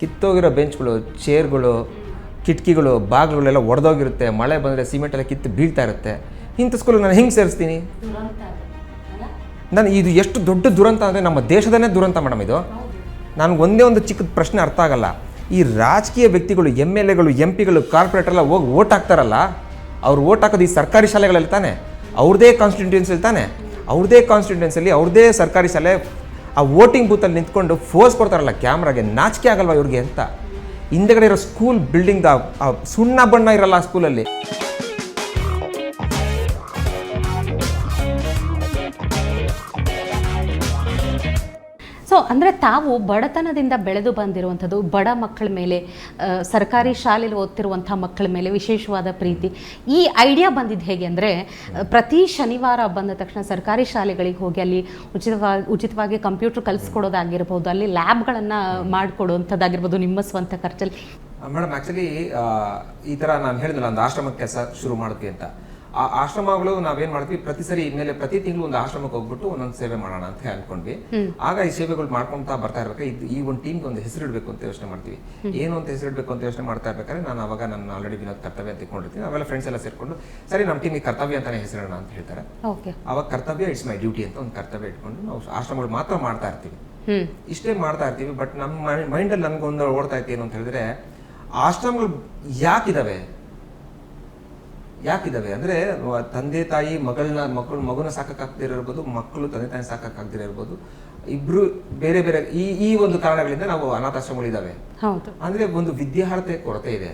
ಕಿತ್ತೋಗಿರೋ ಬೆಂಚ್ಗಳು ಚೇರ್ಗಳು ಕಿಟಕಿಗಳು ಬಾಗಿಲುಗಳೆಲ್ಲ ಒಡೆದೋಗಿರುತ್ತೆ. ಮಳೆ ಬಂದರೆ ಸಿಮೆಂಟ್ ಎಲ್ಲ ಕಿತ್ತು ಬೀಳ್ತಾ ಇರುತ್ತೆ. ಇಂಥ ಸ್ಕೂಲಿಗೆ ನಾನು ಹೆಂಗೆ ಸೇರಿಸ್ತೀನಿ? ನಾನು ಇದು ಎಷ್ಟು ದೊಡ್ಡ ದುರಂತ ಅಂದರೆ ನಮ್ಮ ದೇಶದನೇ ದುರಂತ ಮೇಡಮ್ ಇದು. ನನಗೆ ಒಂದೇ ಒಂದು ಚಿಕ್ಕದ ಪ್ರಶ್ನೆ ಅರ್ಥ ಆಗಲ್ಲ. ಈ ರಾಜಕೀಯ ವ್ಯಕ್ತಿಗಳು ಎಂ ಎಲ್ ಎಗಳು ಎಂ ಪಿಗಳು ಕಾರ್ಪೊರೇಟರ್ ಹೋಗಿ ಓಟ್ ಹಾಕ್ತಾರಲ್ಲ ಅವ್ರು ಓಟ್ ಹಾಕೋದು ಈ ಸರ್ಕಾರಿ ಶಾಲೆಗಳಲ್ಲಿ ತಾನೆ. ಅವ್ರದ್ದೇ ಕಾನ್ಸ್ಟಿಟ್ಯೂನ್ಸಿಲಿ ತಾನೆ. ಅವ್ರದ್ದೇ ಕಾನ್ಸ್ಟಿಟ್ಯೂನ್ಸಲ್ಲಿ ಅವ್ರದ್ದೇ ಸರ್ಕಾರಿ ಶಾಲೆ ಆ ವೋಟಿಂಗ್ ಬೂತಲ್ಲಿ ನಿಂತ್ಕೊಂಡು ಫೋಸ್ ಕೊಡ್ತಾರಲ್ಲ ಕ್ಯಾಮ್ರಾಗೆ, ನಾಚಿಕೆ ಆಗಲ್ವಾ ಇವ್ರಿಗೆ ಅಂತ? ಹಿಂದೆಗಡೆ ಇರೋ ಸ್ಕೂಲ್ ಬಿಲ್ಡಿಂಗ್ದ ಸುಣ್ಣ ಬಣ್ಣ ಇರಲ್ಲ ಆ ಸ್ಕೂಲಲ್ಲಿ ಅಂದರೆ ತಾವು ಬಡತನದಿಂದ ಬೆಳೆದು ಬಂದಿರುವಂಥದ್ದು ಬಡ ಮಕ್ಕಳ ಮೇಲೆ ಸರ್ಕಾರಿ ಶಾಲೆಯಲ್ಲಿ ಓದ್ತಿರುವಂಥ ಮಕ್ಕಳ ಮೇಲೆ ವಿಶೇಷವಾದ ಪ್ರೀತಿ. ಈ ಐಡಿಯಾ ಬಂದಿದ್ದು ಹೇಗೆ ಅಂದರೆ ಪ್ರತಿ ಶನಿವಾರ ಬಂದ ತಕ್ಷಣ ಸರ್ಕಾರಿ ಶಾಲೆಗಳಿಗೆ ಹೋಗಿ ಅಲ್ಲಿ ಉಚಿತವಾಗಿ ಉಚಿತವಾಗಿ ಕಂಪ್ಯೂಟರ್ ಕಲಿಸ್ಕೊಡೋದಾಗಿರ್ಬೋದು ಅಲ್ಲಿ ಲ್ಯಾಬ್ಗಳನ್ನು ಮಾಡಿಕೊಡುವಂಥದ್ದಾಗಿರ್ಬೋದು ನಿಮ್ಮ ಸ್ವಂತ ಖರ್ಚಲ್ಲಿ. ಮೇಡಮ್ ಆ್ಯಕ್ಚುಲಿ ಈ ಥರ ನಾನು ಹೇಳಿದ್ನಲ್ಲ ಒಂದು ಆಶ್ರಮಕ್ಕೆ ಕೆಲಸ ಶುರು ಮಾಡಿದ್ವಿ ಅಂತ. ಆ ಆಶ್ರಮಗಳು ನಾವೇನ್ ಮಾಡ್ತೀವಿ? ಪ್ರತಿ ಸರಿ ಇನ್ಮೇಲೆ ಪ್ರತಿ ತಿಂಗಳು ಒಂದು ಆಶ್ರಮಕ್ಕೆ ಹೋಗ್ಬಿಟ್ಟು ಒಂದೊಂದು ಸೇವೆ ಮಾಡೋಣ ಅಂತ ಅನ್ಕೊಂಡ್ವಿ. ಆಗ ಈ ಸೇವೆಗಳು ಮಾಡ್ಕೊಂತ ಬರ್ತಾ ಇರ್ಬೇಕಾದ್ರೆ ಇದು ಈ ಒಂದು ಟೀಮ್ಗೆ ಒಂದು ಹೆಸರು ಇಡಬೇಕು ಅಂತ ಯೋಚನೆ ಮಾಡ್ತೀವಿ. ಏನು ಅಂತ ಹೆಸರು ಇಡಬೇಕು ಅಂತ ಯೋಚನೆ ಮಾಡ್ತಾ ಇರ್ಬೇಕಾದ್ರೆ ನಾನು ಅವಾಗ ನನ್ನ ಆಲ್ರೆಡಿ ವಿನೋದ್ ಕರ್ತವ್ಯ ಅಂತ ಇಟ್ಕೊಂಡಿರ್ತೀನಿ. ಅವೆಲ್ಲ ಫ್ರೆಂಡ್ಸ್ ಎಲ್ಲ ಸೇರ್ಕೊಂಡು ಸರಿ ನಮ್ಮ ಟೀಮಿಗೆ ಕರ್ತವ್ಯ ಅಂತಾನೆ ಹೆಸರಿಡೋಣ ಅಂತ ಹೇಳ್ತಾರೆ. ಅವಾಗ ಕರ್ತವ್ಯ ಇಟ್ಸ್ ಮೈ ಡ್ಯೂಟಿ ಅಂತ ಒಂದು ಕರ್ತವ್ಯ ಇಟ್ಕೊಂಡು ನಾವು ಆಶ್ರಮಗಳು ಮಾತ್ರ ಮಾಡ್ತಾ ಇರ್ತೀವಿ. ಇಷ್ಟೇ ಮಾಡ್ತಾ ಇರ್ತೀವಿ ಬಟ್ ನಮ್ಮ ಮೈಂಡಲ್ಲಿ ನನ್ಗೊಂದು ಓಡ್ತಾ ಇತ್ತು ಏನು ಅಂತ ಹೇಳಿದ್ರೆ ಆಶ್ರಮಗಳು ಯಾಕಿದಾವೆ? ಯಾಕಿದಾವೆ? ಅಂದ್ರೆ ತಂದೆ ತಾಯಿ ಮಗಳನ್ನ ಮಕ್ಕಳು ಮಗುನ ಇರಬಹುದು ಮಕ್ಕಳು ತಂದೆ ತಾಯಿ ಸಾಕಕ್ಕಾಗದೇ ಇರ್ಬೋದು ಇಬ್ರು ಬೇರೆ ಬೇರೆ ಈ ಈ ಒಂದು ಕಾರಣಗಳಿಂದ ನಾವು ಅನಾಥಾಶ್ರಮಗಳಿದ್ದಾವೆ ಅಂದ್ರೆ ಒಂದು ವಿದ್ಯಾರ್ಹತೆ ಕೊರತೆ ಇದೆ.